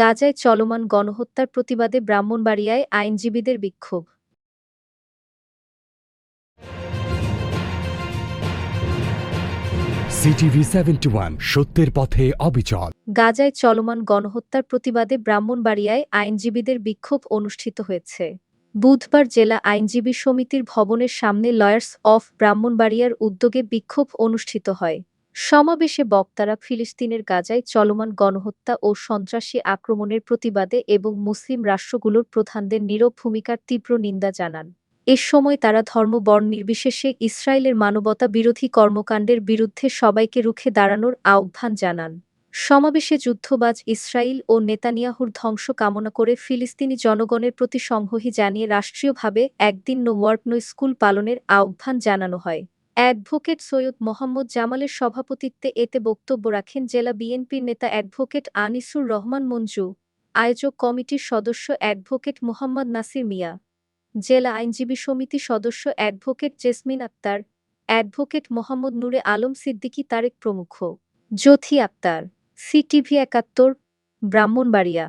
গাজায় চলমান গণহত্যার প্রতিবাদে ব্রাহ্মণবাড়িয়ায় আইনজীবীদের বিক্ষোভ। সিটিভি সেভেন্টি ওয়ান সত্যের পথে অবিচল। গাজায় চলমান গণহত্যার প্রতিবাদে ব্রাহ্মণবাড়িয়ায় আইনজীবীদের বিক্ষোভ অনুষ্ঠিত হয়েছে। বুধবার জেলা আইনজীবী সমিতির ভবনের সামনে লয়ার্স অফ ব্রাহ্মণবাড়িয়ার উদ্যোগে বিক্ষোভ অনুষ্ঠিত হয়। সমাবেশে বক্তারা ফিলিস্তিনের গাজায় চলমান গণহত্যা ও সন্ত্রাসী আক্রমণের প্রতিবাদে এবং মুসলিম রাষ্ট্রগুলোর প্রধানদের নীরব ভূমিকার তীব্র নিন্দা জানান। এ সময় তারা ধর্মবর্ণ নির্বিশেষে ইসরায়েলের মানবতা বিরোধী কর্মকাণ্ডের বিরুদ্ধে সবাইকে রুখে দাঁড়ানোর আহ্বান জানান। সমাবেশে যুদ্ধবাজ ইসরায়েল ও নেতানিয়াহুর ধ্বংস কামনা করে ফিলিস্তিনি জনগণের প্রতি সংহতি জানিয়ে রাষ্ট্রীয়ভাবে একদিন নো ওয়ার্ক নো স্কুল পালনের আহ্বান জানানো হয়। অ্যাডভোকেট সৈয়দ মোহাম্মদ জামালের সভাপতিত্বে এতে বক্তব্য রাখেন জেলা বিএনপির নেতা অ্যাডভোকেট আনিসুর রহমান মঞ্জু, আয়োজক কমিটির সদস্য অ্যাডভোকেট মোহাম্মদ নাসির মিয়া, জেলা আইনজীবী সমিতি সদস্য অ্যাডভোকেট জেসমিন আক্তার, অ্যাডভোকেট মোহাম্মদ নূরে আলম সিদ্দিকী তারেক প্রমুখ। জ্যোথি আক্তার, সিটিভি একাত্তর, ব্রাহ্মণবাড়িয়া।